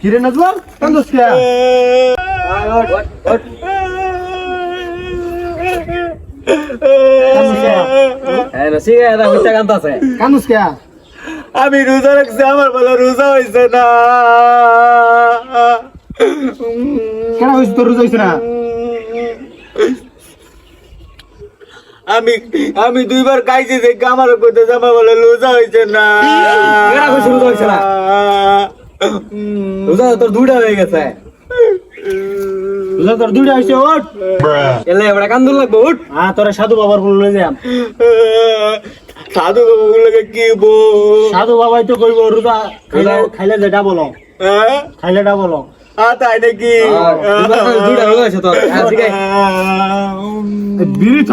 কিরে নজওয়ার কান্দস কে? কান্দস কে? আমি রোজা রাখছি আমার বলে রোজা হয়েছে না। কেন হইছ তোর রোজা হইছে না? আমি আমি দুইবার খাইছি যে আমার করতে আমার বলে রোজা হয়েছে না। রোজা হইছে না? রোজা তোর দুইটা হয়ে গেছে। রোজা তোর দুইটা হইছে ওঠ এলে এবারে কান্দুল লাগবে উঠ। হ্যাঁ তোরে সাধু বাবার বলে যাম। সাধু বাবা বাবুগুলোকে কি বল সাধু বাবাই তো কইব রোজা খাইলে খাইলে যেটা বলো হ্যাঁ খাইলে এটা বলো আ, তাই নাকি? দুইটা রোজা হয়েছে তোর। হ্যাঁ, বিড়ি থ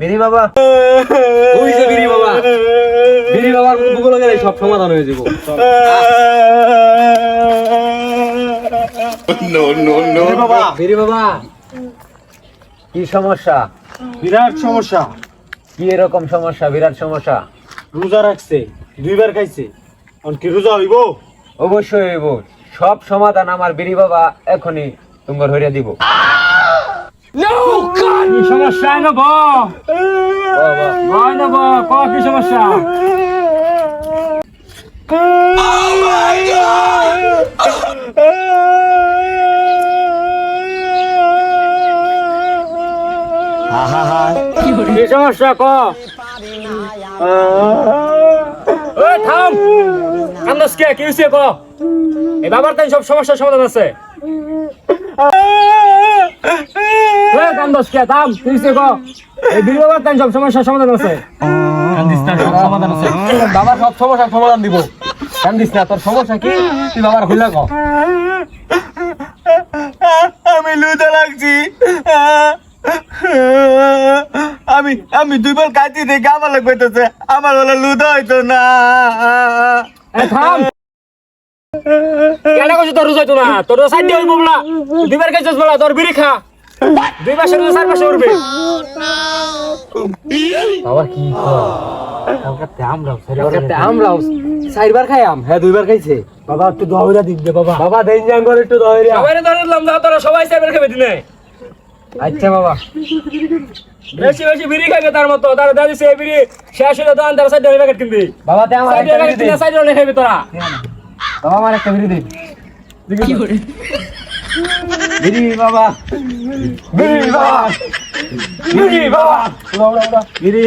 বিড়ি বাবা। ওই যে বিড়ি বাবা? বিড়ি বাবার গুগল গেলে সব সমাধান হয়ে যাব। এ বাবা। বিড়ি বাবা। কি সমস্যা? বিরাট সমস্যা। কি এরকম সমস্যা? বিরাট সমস্যা। রোজা রাখছে দুইবার খাইছে। অন কি রোজা হইব? অবশ্যই হইব। সব সমাধান আমার বিড়ি বাবা এখনই তোমার হইয়া দিব। কি সমস্যা, নব? ভয় নব? ক, কি সমস্যা? সমস্যা, ক? ওই থাম! কে? হইছে, ক? এই বাবার তাই সব সমস্যার সমাধান আছে। কে এই বিল বাবার তাই সব সমস্যার সমাধান আছে কান্দিস না সব সমাধান আছে। বাবার সব সমস্যার সমাধান দিব। কান্দিস না তোর সমস্যা কি? তুই বাবার খুলে কো? আমি লুদা লাগছি। আমি আমি দুইবার খাইছি দেখে আমার লোক কইতেছে আমার বলে লুদা হইতো না। এ থাম। কেন কইছ তোর রুজাইতো না? তোর সাইড দিয়ে বলা দুইবার খাইছস বলা তোর বিড়ি খা। দুই মাসে রোজা চার মাসে উঠবে বাবা কি কালকাতে চারবার খাই আম। হ্যাঁ দুইবার খাইছে। বাবা একটু দহরা দিক দে বাবা। বাবা দেন যান করে একটু দহরিয়া সবাই ধরলাম না তোরা সবাই চাইবার খাবে দিনে। আচ্ছা বাবা। বেশি বেশি বিড়ি খাবে তার মতো। তার দাদি সে বিড়ি শেষ হলে তো আন্দার সাইড প্যাকেট কিনবি। বাবা তে আমার একটা বিড়ি দে। সাইড খাবি তোরা। বাবা আমার একটা বিড়ি দে। বিড়ি বাবা বিড়ি বাবা বিড়ি বাবা বিড়ি